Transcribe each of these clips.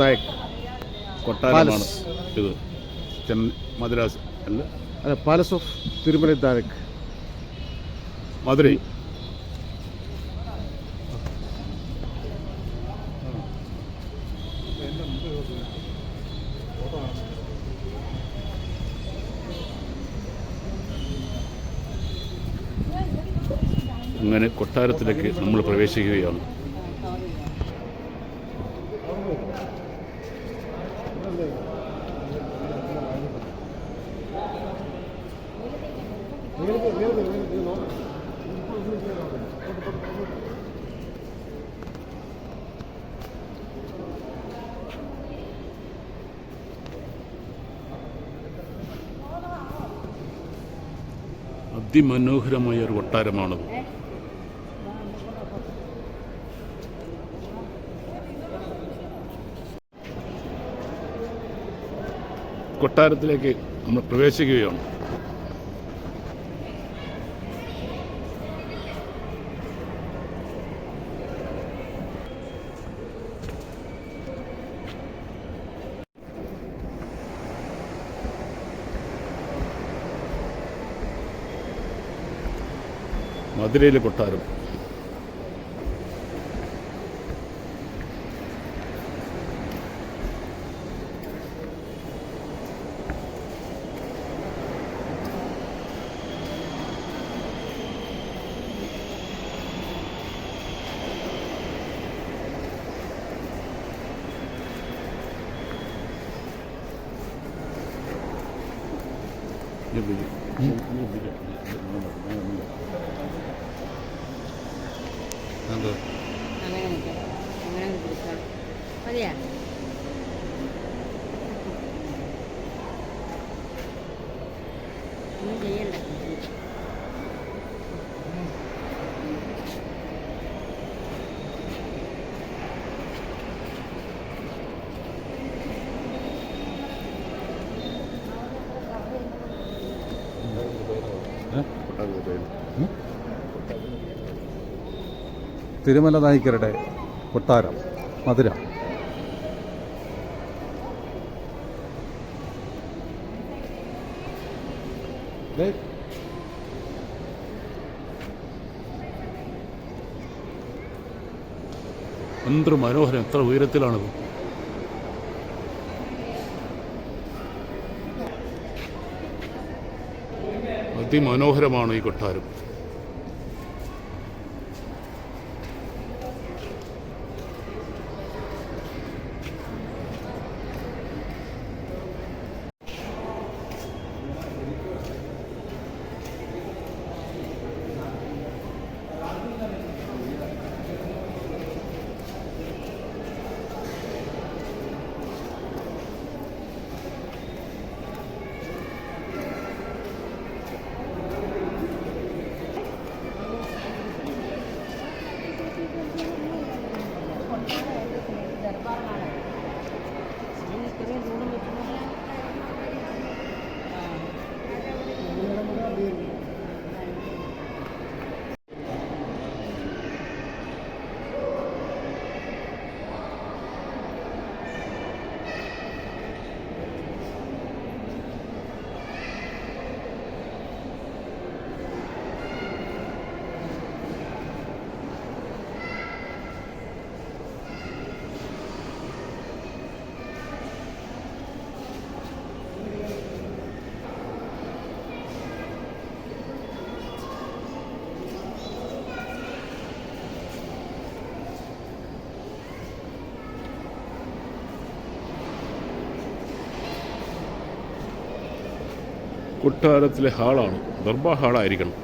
നായക് കൊട്ടാരമാണ് ഇത്. മദ്രാസ് അല്ല. അല്ല പാലസ് ഓഫ് തിരുമല നായക് മധുരൈ. അങ്ങനെ കൊട്ടാരത്തിലേക്ക് നമ്മൾ പ്രവേശിക്കുകയാണ്. അതിമനോഹരമായ ഒരു കൊട്ടാരമാണത്. കൊട്ടാരത്തിലേക്ക് നമ്മൾ പ്രവേശിക്കുകയാണ്. മധുരയിലെ കൊട്ടാരം. അങ്ങനെ നിൽക്കാം അങ്ങനെ പിടിക്കാം മതിയാ? ഒന്നും ചെയ്യണ്ട. തിരുമല നായിക്കരുടെ കൊട്ടാരം മധുര. എന്തൊരു മനോഹരം എത്ര ഉയരത്തിലാണത് അതിമനോഹരമാണ് ഈ കൊട്ടാരം. കൊട്ടാരത്തിലെ ഹാളാണ്. ദർബാർ ഹാളായിരിക്കണം.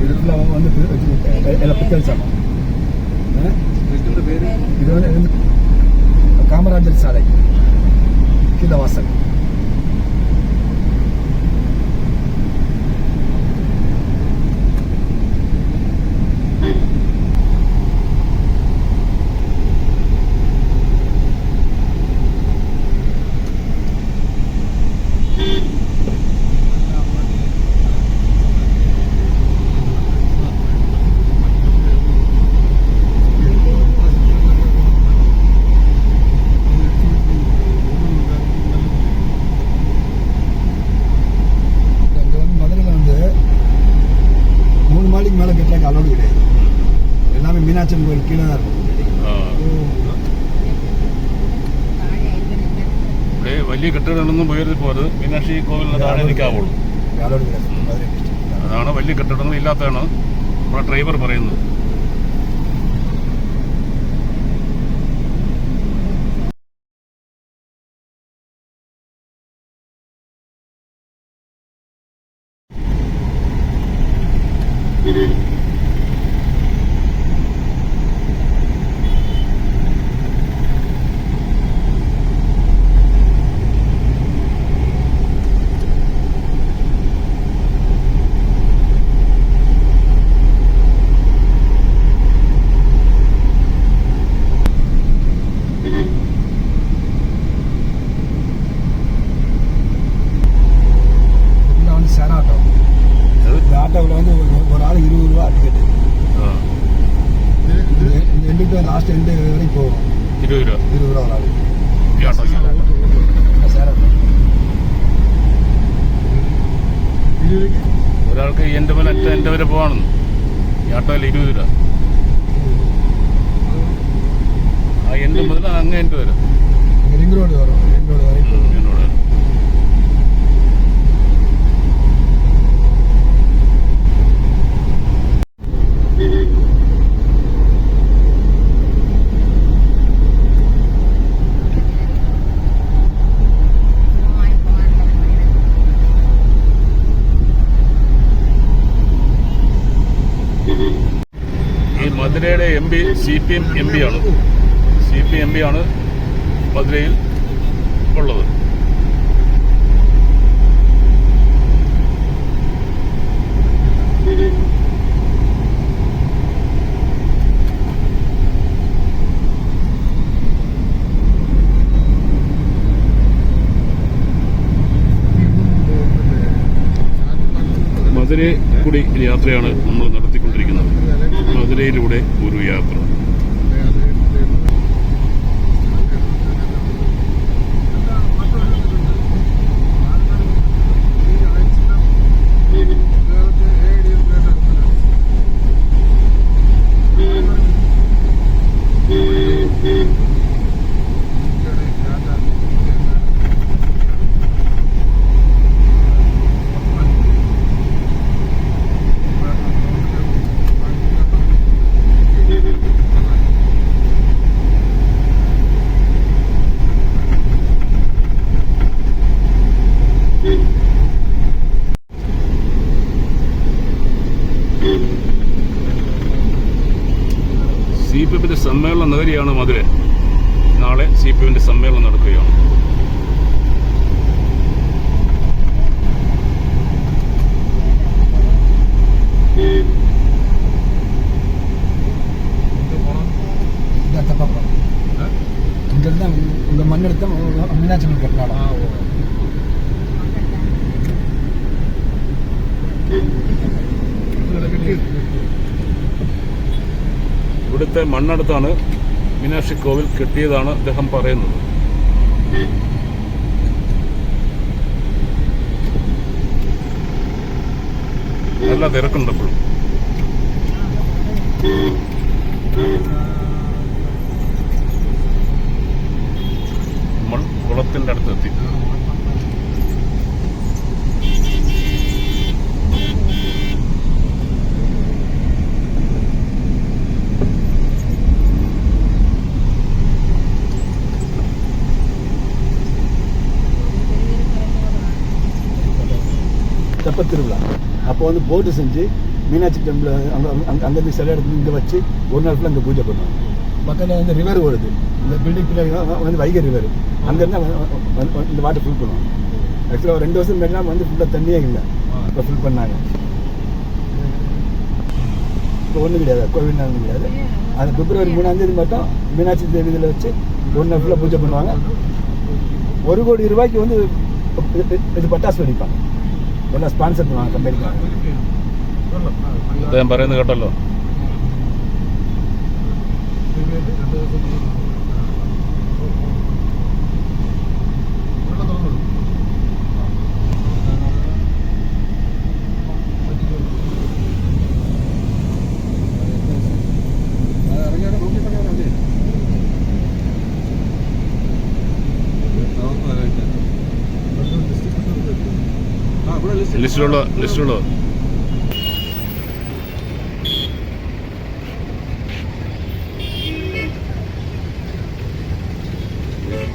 വീട്ടിൽ അവൻ വന്നിട്ട് ഇലക്ട്രിക്കൽസാണ് ഏഹ് பித்தல் சாமான் ஆ? இது അച്ഛൻ പൊരിക്കില്ല വലിയ കെട്ടിടങ്ങളൊന്നും ഉയർത്തി പോരുത് മീനാക്ഷി കോവിലിന് താഴെ നിൽക്കാവുള്ളൂ. അതാണ് വലിയ കെട്ടിടങ്ങൾ ഇല്ലാത്തതാണ്. നമ്മുടെ ഡ്രൈവർ പറയുന്നത്. ഒരാൾക്ക് എന്റെ മുതൽ അറ്റ എന്റെ വരെ പോവാണെന്ന്. ഈ ആട്ടോയിൽ ഇരുപത് രൂപ. ആ എന്റെ മുതൽ അങ്ങ് എന്റെ വരെ മധുരയുടെ M P C P M M P ആണ്. സി പി എം പി ആണ് മധുരയിൽ ഉള്ളത്. മധുരൈ കൂടി യാത്രയാണ് നമ്മൾ നടത്തിക്കൊണ്ടിരിക്കുന്നത്. മധുരയിലൂടെ ഒരു യാത്ര സമ്മേളന നഗരിയാണ് മധുര. മണ്ണെടുത്താണ് മീനാക്ഷി കോവിൽ കിട്ടിയതാണ് അദ്ദേഹം പറയുന്നത്. നല്ല തിരക്കുണ്ട് എപ്പോഴും നമ്മൾ കുളത്തിന്റെ അടുത്തെത്തി. தெப்ப திருவிழா. அப்போ வந்து போட்டு செஞ்சு மீனாட்சி டெம்பிள் அங்கே அங்கே அங்கேருந்து சில இடத்துல இங்கே வச்சு ஒரு நாள் ஃபுல்லாக அங்கே பூஜை பண்ணுவாங்க. பக்கத்தில் வந்து ரிவர் ஓடுது இந்த பில்டிங் பின்னாடி வந்து வைகை ரிவர் அங்கேருந்து இந்த வாட்டர் ஃபில் பண்ணுவாங்க. ஆக்சுவலாக ரெண்டு வருஷம் முன்னாடி வந்து ஃபுல்லாக தண்ணியே இல்லை. இப்போ ஃபில் பண்ணாங்க. இப்போ ஒன்றும் கிடையாது. கோவில் நாள் கிடையாது. அது பிப்ரவரி மூணாம் தேதி மட்டும் மீனாட்சி தேவி இதில் வச்சு ஒரு நாள் ஃபுல்லாக பூஜை பண்ணுவாங்க. ஒரு கோடி ரூபாய்க்கு வந்து இது- இது பட்டாசு வெடிப்பாங்க. വല്ല സ്പോൺസർ കമ്പനിക്കാണ് അദ്ദേഹം പറയുന്നത് കേട്ടല്ലോ ലിസ്റ്റിലുള്ള ലിസ്റ്റിലുള്ള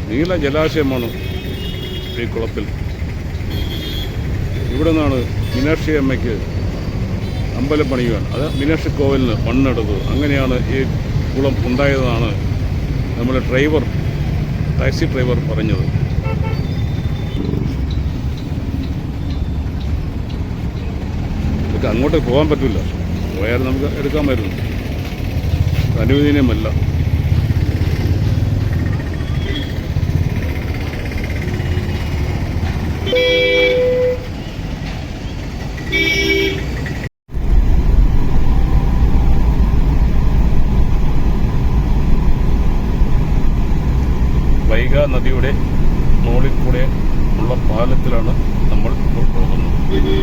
നീല ജലാശയമാണ് ഈ കുളത്തിൽ. ഇവിടെ നിന്നാണ് മീനാക്ഷി അമ്മയ്ക്ക് അമ്പലം പണിയുവാൻ. അത് മീനാക്ഷി കോവിലിന് മണ്ണെടുത്തത് അങ്ങനെയാണ് ഈ കുളം ഉണ്ടായതെന്നാണ് നമ്മുടെ ഡ്രൈവർ ടാക്സി ഡ്രൈവർ പറഞ്ഞത്. ഇതൊക്കെ അങ്ങോട്ട് പോകാൻ പറ്റില്ല. പോയാൽ നമുക്ക് എടുക്കാൻ എടുക്കാമായിരുന്നു അനുവദനീയമല്ല. വൈഗ നദിയുടെ മുകളിൽ കൂടെ ഉള്ള പാലത്തിലാണ് നമ്മൾ പോകുന്നത്.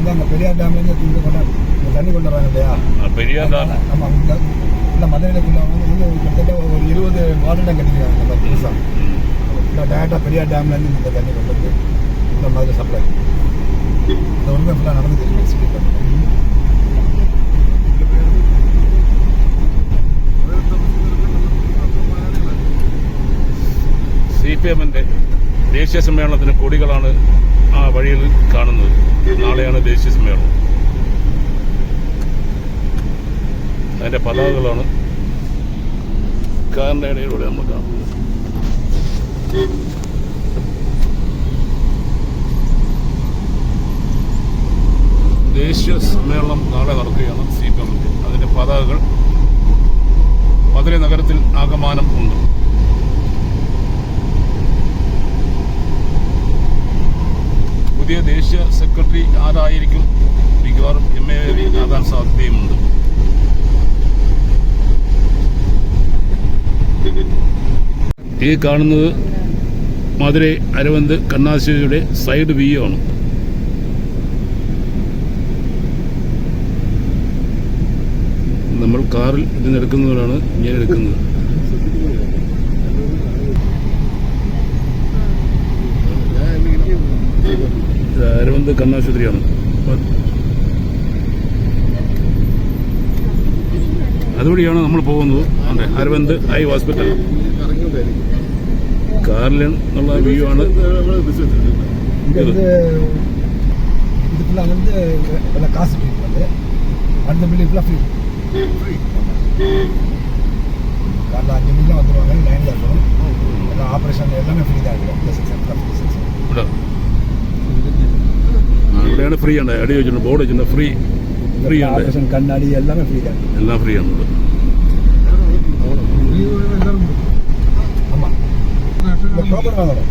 வந்து அந்த பெரியார் டேம்லேருந்து இது கொண்டு இந்த தண்ணி கொண்டு வராங்க இல்லையா ആ പെരിയാർ ഡാം ஆமாம் இந்த இந்த மதுரைக்குள்ள வந்து கிட்டத்தட்ட ஒரு இருபது வாட்டர் டேங்க் கட்டிக்கிறாங்க நம்ம புதுசாக ഉം. இந்த டேரெக்டாக பெரியார் டேம்லேருந்து இந்த தண்ணி கொண்டு வந்து இந்த மாதிரி சப்ளை இந்த உண்மை ஃபுல்லாக நடந்துச்சு சிட்டி സി പി എമ്മിന്റെ ദേശീയ സമ്മേളനത്തിന് കൊടികളാണ് ആ വഴിയിൽ കാണുന്നത്. നാളെയാണ് ദേശീയ സമ്മേളനം. അതിന്റെ പതാകകളാണ് കാറിന്റെ ഇടയിലൂടെ നമ്മൾ കാണുന്നത്. ദേശീയ സമ്മേളനം നാളെ നടക്കുകയാണ് സി പി എമ്മിന്റെ. അതിന്റെ പതാകകൾ മധുര നഗരത്തിൽ ആകമാനം ഉണ്ട്. പുതിയ ദേശീയ സെക്രട്ടറി ആരായിരിക്കും? മിക്കവാറും എം എ ആകാൻ സാധ്യതയുമുണ്ട്. ഈ കാണുന്നത് മധുരൈ അരവന്ത് കണ്ണാശിയുടെ സൈഡ് വ്യൂ ആണ്. നമ്മൾ കാറിൽ ഇതിന് എടുക്കുന്നവരാണ് ഞാൻ എടുക്കുന്നത് അരവിന്ദ് കണ്ണാശുപത്രിയാണ് അപ്പൊ അതുവഴിയാണ് നമ്മൾ പോകുന്നത് അതെ അരവിന്ദ് ഐ ഹോസ്പിറ്റൽ കാറിൽ നിന്നുള്ള വ്യൂ ആണ് இங்கே வந்து இது ஃபுல்லாக வந்து எல்லாம் காசு பே வந்து அடுத்த பில்டிங் ஃபுல்லாக ஃப்ரீ ஃப்ரீ காலைல அஞ்சு மணிக்கு வந்துடுவாங்க லைனில் இருக்கும் எல்லாம் ஆப்ரேஷன் எல்லாமே ஃப்ரீ தான் இருக்கும் இந்த செக்ஷன் ஃப்ரீ செக்ஷன் ഇവിടെ ആ, ഇവിടെയാണ് ഫ്രീ ഉണ്ട് അടി വെച്ചിട്ടുണ്ട് ബോർഡ് വെച്ചിട്ടുണ്ട് ഫ്രീ ഫ്രീ ഉണ്ട് ஆப்ரேஷன் கண்ணாடி எல்லாமே ஃப்ரீ தான் എല്ലാം ഫ്രീ ആണ് ഇവിടെ ஆமாம் இந்த டோக்கன் வாங்கணும்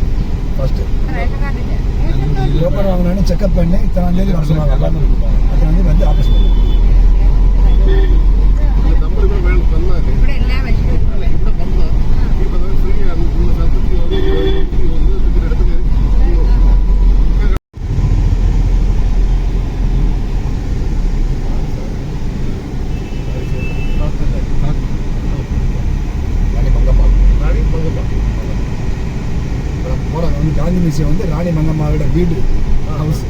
ஃபர்ஸ்ட்டு റേഷൻ കാർഡില്ല டோக்கன் வாங்கினோடனே செக்அப் பண்ணி இத்தனாம் தேதி வர சொன்னாங்க அத்தனாம் தேதி வந்து ஆப்ரேஷன் பண்ணுவோம் காந்தி மியூசியம் வந்து ராணி மங்கம்மாவோட வீடு ஹவுஸ்